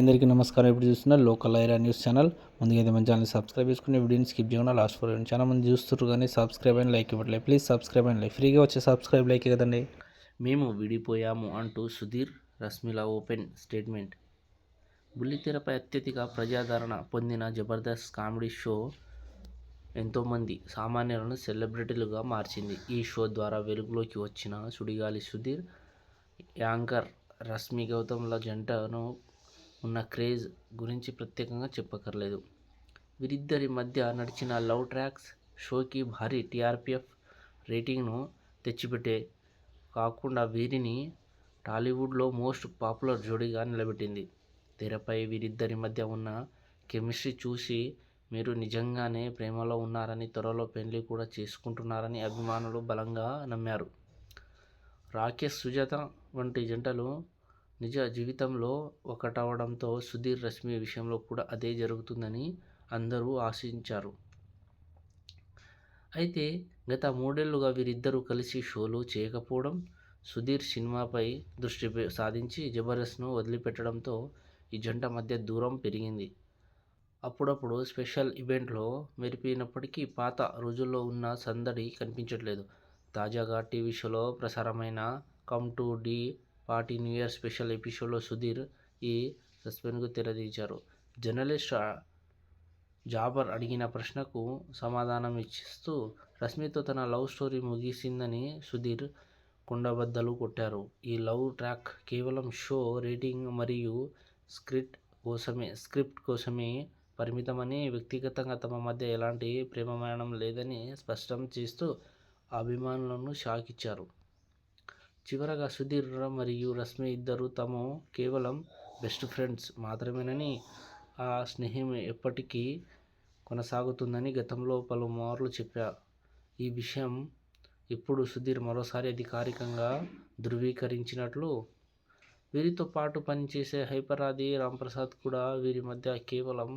అందరికీ నమస్కారం. ఇప్పుడు చూస్తున్న లోకల్ ఐరా న్యూస్ ఛానల్. ముందుగా అయితే మన ఛానల్ సబ్స్క్రైబ్ చేసుకుని వీడియోని స్కిప్ చేయకుండా లాస్ట్ ఫోర్ చాలా మంది చూస్తున్నారు కానీ సబ్స్క్రైబ్ అండ్ లైక్ ఇవ్వట్లేదు. Please subscribe and like. ఫ్రీగా వచ్చే సబ్స్క్రైబ్ లైక్ కదండి. మేము విడిపోయాము అంటూ సుధీర్ రశ్మిల ఓపెన్ స్టేట్మెంట్. బుల్లితెరపై అత్యధిక ప్రజాదరణ పొందిన జబర్దస్త్ కామెడీ షో ఎంతోమంది సామాన్యులను సెలబ్రిటీలుగా మార్చింది. ఈ షో ద్వారా వెలుగులోకి వచ్చిన సుడిగాలి సుధీర్ యాంకర్ రష్మి గౌతమ్ల జంటను ఉన్న క్రేజ్ గురించి ప్రత్యేకంగా చెప్పక్కర్లేదు. వీరిద్దరి మధ్య నడిచిన లవ్ ట్రాక్స్ షోకి భారీ టీఆర్పీఎఫ్ రేటింగ్ను తెచ్చిపెట్టే కాకుండా వీరిని టాలీవుడ్లో మోస్ట్ పాపులర్ జోడీగా నిలబెట్టింది. తెరపై వీరిద్దరి మధ్య ఉన్న కెమిస్ట్రీ చూసి మీరు నిజంగానే ప్రేమలో ఉన్నారని త్వరలో పెళ్ళి కూడా చేసుకుంటున్నారని అభిమానులు బలంగా నమ్మారు. రాకేష్ సుజాత వంటి జంటలు నిజ జీవితంలో ఒకటవడంతో సుధీర్ రశ్మి విషయంలో కూడా అదే జరుగుతుందని అందరూ ఆశించారు. అయితే గత మూడేళ్ళుగా వీరిద్దరూ కలిసి షోలు చేయకపోవడం సుధీర్ సినిమాపై దృష్టి సాధించి జబర్దస్త్ను వదిలిపెట్టడంతో ఈ జంట మధ్య దూరం పెరిగింది. అప్పుడప్పుడు స్పెషల్ ఈవెంట్లో మెరిపినప్పటికీ పాత రోజుల్లో ఉన్న సందడి కనిపించట్లేదు. తాజాగా టీవీ షోలో ప్రసారమైన come to the party new year special ఎపిసోడ్లో సుధీర్ ఈ సస్పెన్స్కు తెరదీశారు జర్నలిస్ట్ జాబర్ అడిగిన ప్రశ్నకు సమాధానం ఇస్తూ రష్మితో తన లవ్ స్టోరీ ముగిసిందని సుధీర్ కుండబద్దలు కొట్టారు. ఈ లవ్ ట్రాక్ కేవలం షో రేటింగ్ మరియు స్క్రిప్ట్ కోసమే స్క్రిప్ట్ కోసమే పరిమితమని వ్యక్తిగతంగా తమ మధ్య ఎలాంటి ప్రేమమరణం లేదని స్పష్టం చేస్తూ అభిమానులను షాక్ ఇచ్చారు. చివరగా సుధీర్ మరియు రష్మి ఇద్దరు తాము కేవలం బెస్ట్ ఫ్రెండ్స్ మాత్రమేనని ఆ స్నేహం ఎప్పటికీ కొనసాగుతుందని గతంలో పలుమార్లు చెప్పారు ఈ విషయం ఇప్పుడు సుధీర్ మరోసారి అధికారికంగా ధృవీకరించినట్లు. వీరితో పాటు పనిచేసే హైపరాది రాంప్రసాద్ కూడా వీరి మధ్య కేవలం